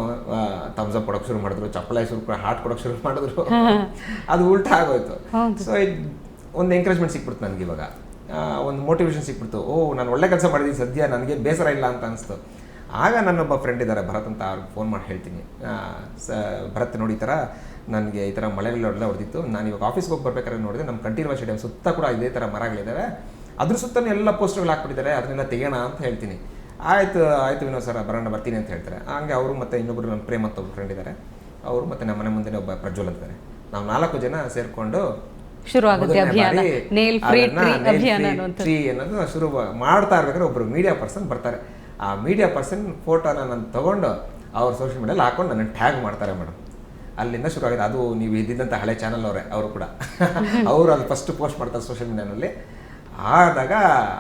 ಥಮ್ಸ್ ಅಪ್ ಕೊಡೋಕೆ ಶುರು ಮಾಡಿದ್ರು ಚಪ್ಪಲ ಶುರು ಹಾಟ್ ಕೊಡೋಕೆ ಶುರು ಮಾಡಿದ್ರು. ಅದು ಉಲ್ಟಾ ಆಗೋಯ್ತು. ಸೊ ಒಂದು ಎಂಕರೇಜ್ಮೆಂಟ್ ಸಿಕ್ಬಿಡ್ತು ನನಗೆ ಇವಾಗ. ಒಂದು ಮೋಟಿವೇಶನ್ ಸಿಕ್ಬಿಡ್ತು. ಓ ನಾನು ಒಳ್ಳೆ ಕೆಲಸ ಮಾಡಿದ್ದೀನಿ ಸದ್ಯ ನನಗೆ ಬೇಸರ ಇಲ್ಲ ಅಂತ ಅನಿಸ್ತು. ಆಗ ನನ್ನೊಬ್ಬ ಫ್ರೆಂಡ್ ಇದ್ದಾರೆ ಭರತ್ ಅಂತ ಅವ್ರಿಗೆ ಫೋನ್ ಮಾಡಿ ಹೇಳ್ತೀನಿ. ಸ ಭರತ್ ನೋಡಿ ಈ ಥರ ನನಗೆ ಈ ಥರ ಮಳೆಗಳೆಲ್ಲ ಹೊಡೆದಿತ್ತು. ನಾನು ಇವಾಗ ಆಫೀಸ್ಗೆ ಹೋಗಿ ಬರಬೇಕಾದ್ರೆ ನೋಡಿದೆ ನಮ್ಮ ಕಂಠೀರವ ಸ್ಟೇಡಿಯಂ ಸುತ್ತ ಕೂಡ ಇದೇ ಥರ ಮರಗಳಿದ್ದಾವೆ ಅದ್ರ ಸುತ್ತಲೂ ಎಲ್ಲ ಪೋಸ್ಟರ್ಗಳು ಹಾಕ್ಬಿಟ್ಟಿದ್ದಾರೆ. ಅದನ್ನೆಲ್ಲ ತೆಗೋಣ ಅಂತ ಹೇಳ್ತೀನಿ. ಆಯಿತು ಆಯಿತು ವಿನೋದ್ ಸರ್ ಬರೋಣ ಬರ್ತೀನಿ ಅಂತ ಹೇಳ್ತಾರೆ. ಹಂಗೆ ಅವರು ಮತ್ತೆ ಇನ್ನೊಬ್ಬರು ನಮ್ಮ ಪ್ರೇಮ್ ಅಂತ ಒಬ್ಬರು ಫ್ರೆಂಡ್ ಇದ್ದಾರೆ. ಅವರು ಮತ್ತೆ ನಮ್ಮ ಮನೆ ಮುಂದೆ ಒಬ್ಬ ಪ್ರಜ್ವಲ್ ಅಂತಾರೆ ನಾವು ನಾಲ್ಕು ಜನ ಸೇರಿಕೊಂಡು ಶುರು ಆಗುತ್ತೆ ಅಭಿಯಾನ. ನೇಲ್ ಫ್ರೀ ಟ್ರೀ ಅಭಿಯಾನ ಅನ್ನುವಂಥದ್ದು. ಟ್ರೀ ಅನ್ನೋದು ಶುರು ಮಾಡ್ತಾ ಇರ್ಬೇಕಾದ್ರೆ ಒಬ್ಬರು ಮೀಡಿಯಾ ಪರ್ಸನ್ ಬರ್ತಾರೆ. ಆ ಮೀಡಿಯಾ ಪರ್ಸನ್ ಫೋಟೋನ ನಾನು ತಗೊಂಡು ಅವ್ರ ಸೋಷಿಯಲ್ ಮೀಡಿಯಲ್ಲಿ ಹಾಕೊಂಡು ನನ್ನ ಟ್ಯಾಗ್ ಮಾಡ್ತಾರೆ ಮೇಡಮ್ ಅಲ್ಲಿಂದ ಶುರು ಆಗಿದೆ. ಅದು ನೀವು ಇದ್ದಿದ್ದಂಥ ಹಳೆ ಚಾನಲ್ ಅವರೇ ಅವರು ಕೂಡ. ಅವರು ಅದು ಫಸ್ಟ್ ಪೋಸ್ಟ್ ಮಾಡ್ತಾರೆ ಸೋಷಿಯಲ್ ಮೀಡಿಯಾನಲ್ಲಿ ಆದಾಗ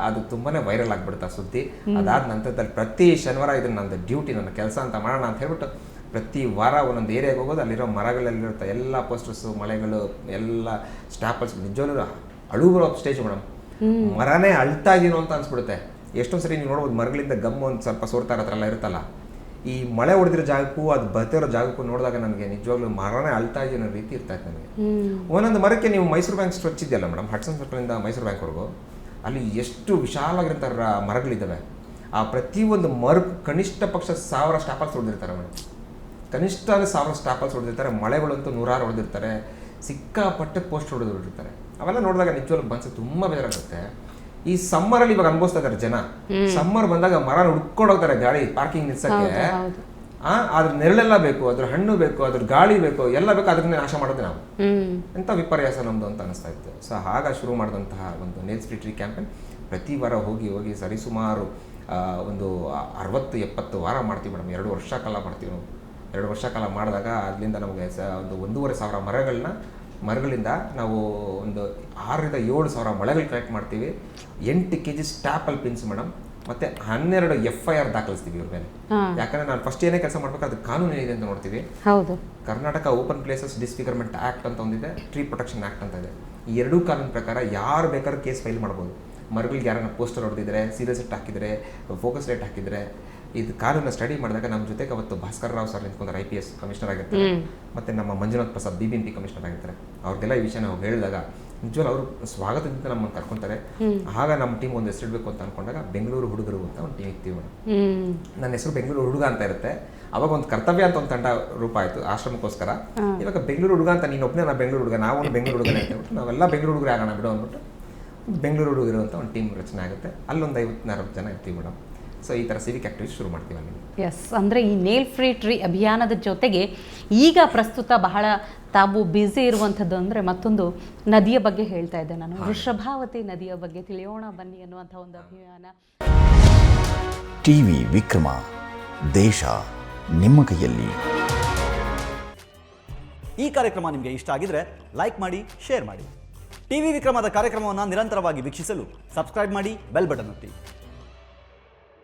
ಅದು ತುಂಬಾನೇ ವೈರಲ್ ಆಗ್ಬಿಡುತ್ತೆ ಆ ಸುದ್ದಿ ಅದಾದ ನಂತರದಲ್ಲಿ ಪ್ರತಿ ಶನಿವಾರ ಇದನ್ನು ನಂದು ಡ್ಯೂಟಿ ನನ್ನ ಕೆಲಸ ಅಂತ ಮಾಡೋಣ ಅಂತ ಹೇಳ್ಬಿಟ್ಟು ಪ್ರತಿ ವಾರ ಒಂದೊಂದು ಏರಿಯಾಗೆ ಹೋಗೋದು ಅಲ್ಲಿರೋ ಮರಗಳಲ್ಲಿರುತ್ತೆ ಎಲ್ಲ ಪೋಸ್ಟರ್ಸು ಮಳೆಗಳು ಎಲ್ಲ ಸ್ಟಾಪಲ್ಸ್ ನಿಜವಾಗ್ಲೂ ಅಳು ಬರೋ ಸ್ಟೇಜ್ ಮೇಡಮ್ ಮರನೇ ಅಳ್ತಾ ಇದೀನೋ ಅಂತ ಅನ್ಸ್ಬಿಡುತ್ತೆ. ಎಷ್ಟೊಂದು ಸರಿ ನೀವು ನೋಡ್ಬೋದು ಮರಗಳಿಂದ ಗಮ್ ಒಂದು ಸ್ವಲ್ಪ ಸೋರ್ತಾ ಎಲ್ಲ ಇರುತ್ತಲ್ಲ. ಈ ಮಳೆ ಹೊಡೆದಿರೋ ಜಾಗಕ್ಕೂ ಅದು ಬರ್ತಿರೋ ಜಾಗಕ್ಕೂ ನೋಡಿದಾಗ ನನಗೆ ನಿಜವಾಗ್ಲೂ ಮರನೇ ಅಳ್ತಾ ಇದೆಯೋ ಅನ್ನೋ ರೀತಿ ಇರ್ತಾ ಇತ್ತು ನನಗೆ. ಒಂದೊಂದು ಮರಕ್ಕೆ ನೀವು ಮೈಸೂರು ಬ್ಯಾಂಕ್ ಸ್ಟ್ರೆಚ್ ಇದೆಯಲ್ಲ ಮೇಡಮ್ ಹಡ್ಸನ್ ಸರ್ಕಲಿಂದ ಮೈಸೂರು ಬ್ಯಾಂಕ್ವರೆಗೂ ಅಲ್ಲಿ ಎಷ್ಟು ವಿಶಾಲಾಗಿರ್ತಾರ ಮರಗಳಿದ್ದಾವೆ ಆ ಪ್ರತಿಯೊಂದು ಮರಕ್ಕೆ ಕನಿಷ್ಠ ಪಕ್ಷ ಸಾವಿರ ಸ್ಟಾಪಲ್ಸ್ ಹೊಡೆದಿರ್ತಾರೆ ಮೇಡಮ್ ಕನಿಷ್ಠ ಸಾವಿರ ಸ್ಟಾಪಲ್ಸ್ ಹೊಡೆದಿರ್ತಾರೆ. ಮಳೆಗಳಂತೂ ನೂರಾರು ಹೊಡೆದಿರ್ತಾರೆ. ಸಿಕ್ಕಾಪಟ್ಟೆ ಪೋಸ್ಟ್ ಹೊಡೆದಿರ್ತಾರೆ ಅವೆಲ್ಲ ನೋಡಿದಾಗ ನಿಜವಾಗ್ಲೂ ಮನಸ್ಸು ತುಂಬ ಬೇಜಾರಾಗುತ್ತೆ. ಈ ಸಮ್ಮರ್ ಅಲ್ಲಿ ಇವಾಗ ಅನುಭವಿಸ್ತಾ ಇದಾರೆ ಜನ. ಸಮ್ಮರ್ ಬಂದಾಗ ಮರ ಹುಡ್ಕೊಂಡು ಹೋಗ್ತಾರೆ ಗಾಳಿ ಪಾರ್ಕಿಂಗ್ ನಿಲ್ಸಕ್ಕೆ. ಆ ಅದ್ರ ನೆರಳೆಲ್ಲ ಬೇಕು ಅದ್ರ ಹಣ್ಣು ಬೇಕು ಅದ್ರ ಗಾಳಿ ಬೇಕು ಎಲ್ಲ ಬೇಕು ಅದನ್ನೇ ನಾಶ ಮಾಡೋದು ನಾವು. ಎಂತ ವಿಪರ್ಯಾಸ ನಮ್ದು ಅಂತ ಅನಿಸ್ತಾ ಇತ್ತು. ಸೊ ಹಾಗ ಶುರು ಮಾಡಿದಂತಹ ಒಂದು ನೇಲ್ಸ್ ಫ್ರೀ ಟ್ರೀ ಕ್ಯಾಂಪೇನ್ ಪ್ರತಿ ವಾರ ಹೋಗಿ ಹೋಗಿ ಸರಿಸುಮಾರು ಆ, ಒಂದು ಅರವತ್ತು ಎಪ್ಪತ್ತು ವಾರ ಮಾಡ್ತೀವಿ ಮೇಡಮ್. ಎರಡು ವರ್ಷ ಕಾಲ ಮಾಡ್ತೀವಿ ನಾವು. ಎರಡು ವರ್ಷ ಕಾಲ ಮಾಡಿದಾಗ ಅದರಿಂದ ನಮಗೆ ಸ ಒಂದು ಒಂದೂವರೆ ಸಾವಿರ ಮರಗಳನ್ನ ಮರಗಳಿಂದ ನಾವು ಒಂದು ಆರರಿಂದ ಏಳು ಸಾವಿರ ಮೊಳೆಗಳು ಕಲೆಕ್ಟ್ ಮಾಡ್ತೀವಿ. ಎಂಟು K G staple pins madam ಮತ್ತೆ ಹನ್ನೆರಡು ಎಫ್ ಐ ಆರ್ ದಾಖಲಿಸ್ತೀವಿ ಇವ್ರ ಮೇಲೆ. ಯಾಕಂದ್ರೆ ನಾನು ಫಸ್ಟ್ ಏನೇ ಕೆಲಸ ಮಾಡ್ಬೇಕು ಅದು ಕಾನೂನು ಏನಿದೆ ಅಂತ ನೋಡ್ತೀವಿ. ಹೌದು. Karnataka open places disfigurement act ಅಂತ ಒಂದಿದೆ ಟ್ರೀ ಪ್ರೊಟೆಕ್ಷನ್ ಆಕ್ಟ್ ಅಂತ ಇದೆ. ಈ ಎರಡೂ ಕಾನೂನು ಪ್ರಕಾರ ಯಾರು ಬೇಕಾದ್ರೂ ಕೇಸ್ ಫೈಲ್ ಮಾಡ್ಬೋದು. ಮರಗಳಿಗೆ ಯಾರನ್ನ ಪೋಸ್ಟರ್ ಹೊಡೆದಿದ್ರೆ ಸೀರಿಯಸ್ ಇಟ್ ಹಾಕಿದ್ರೆ ಫೋಕಸ್ ಲೈಟ್ ಹಾಕಿದರೆ ಇದು ಕಾನೂನ ಸ್ಟಡಿ ಮಾಡಿದಾಗ ನಮ್ಮ ಜೊತೆಗೆ ಅವತ್ತು ಭಾಸ್ಕರ್ ರಾವ್ ಸರ್ ನಿಂತ್ಕೊಂಡ್ರೆ ಐ ಪಿ ಎಸ್ ಕಮಿಷನರ್ ಆಗಿರ್ತಾರೆ. ಮತ್ತೆ ನಮ್ಮ Manjunath Prasad B B M P commissioner ಆಗಿರ್ತಾರೆ. ಅವ್ರಿಗೆಲ್ಲ ಈ ವಿಷಯ ನಾವು ಹೇಳಿದಾಗ ನಿಜವಾಗ್ಲೂ ಅವರು ಸ್ವಾಗತದಿಂದ ನಮ್ಮನ್ನು ಕರ್ಕೊಂತಾರೆ. ಆಗ ನಮ್ಮ ಟೀಮ್ ಒಂದು ಹೆಸರಿಡಬೇಕು ಅಂತ ಅನ್ಕೊಂಡಾಗ ಬೆಂಗಳೂರು ಹುಡುಗರು ಅಂತ ಒಂದು ಟೀಮ್ ಇಕ್ತೀವಿ ಮೇಡಮ್ ನನ್ನ ಹೆಸರು ಬೆಂಗಳೂರು ಹುಡುಗ ಅಂತ ಇರುತ್ತೆ. ಅವಾಗ ಒಂದು ಕರ್ತವ್ಯ ಅಂತ ಒಂದು ತಂಡ ರೂಪ ಆಯಿತು ಆಶ್ರಮಕ್ಕೋಸ್ಕರ. ಇವಾಗ ಬೆಂಗಳೂರು ಹುಡುಗ ಅಂತ ನೀನು ಒಬ್ಬನೇ ನಾ ಬೆಂಗಳೂರು ಹುಡುಗ ನಾವು ಬೆಂಗಳೂರು ಹುಡುಗನೇ ಅಂತ ಹೇಳ್ಬಿಟ್ಟು ನಾವೆಲ್ಲ ಬೆಂಗಳೂರು ಹುಡುಗರೇ ಆಗೋಣ ಬಿಡು ಅಂದ್ಬಿಟ್ಟು ಬೆಂಗಳೂರು ಹುಡುಗರು ಅಂತ ಒಂದು ಟೀಮ್ ರಚನೆ ಆಗುತ್ತೆ. ಅಲ್ಲೊಂದು ಐವತ್ತು ಅರವತ್ತು ಜನ ಇರ್ತೀವಿ ಮೇಡಮ್. ಸೊ ಈ ಥರ ಸಿವಿಕ್ ಆ್ಯಕ್ಟಿವಿಟಿ ಶುರು ಮಾಡ್ತೀವಿ ಅಲ್ಲಿ ಎಸ್ ಅಂದರೆ ಈ ನೇಲ್ ಫ್ರೀ ಟ್ರೀ ಅಭಿಯಾನದ ಜೊತೆಗೆ ಈಗ ಪ್ರಸ್ತುತ ಬಹಳ ತಾವು ಬ್ಯುಸಿ ಇರುವಂಥದ್ದು ಅಂದರೆ ಮತ್ತೊಂದು ನದಿಯ ಬಗ್ಗೆ ಹೇಳ್ತಾ ಇದ್ದೆ ನಾನು. ವೃಷಭಾವತಿ ನದಿಯ ಬಗ್ಗೆ ತಿಳಿಯೋಣ ಬನ್ನಿ ಅನ್ನುವಂಥ ಒಂದು ಅಭಿಯಾನ. ಟಿವಿ ವಿಕ್ರಮ ದೇಶ ನಿಮ್ಮ ಕೈಯಲ್ಲಿ. ಈ ಕಾರ್ಯಕ್ರಮ ನಿಮಗೆ ಇಷ್ಟ ಆಗಿದ್ರೆ ಲೈಕ್ ಮಾಡಿ ಶೇರ್ ಮಾಡಿ. ಟಿವಿ ವಿಕ್ರಮದ ಕಾರ್ಯಕ್ರಮವನ್ನು ನಿರಂತರವಾಗಿ ವೀಕ್ಷಿಸಲು ಸಬ್ಸ್ಕ್ರೈಬ್ ಮಾಡಿ ಬೆಲ್ ಬಟನ್ ಒತ್ತಿ.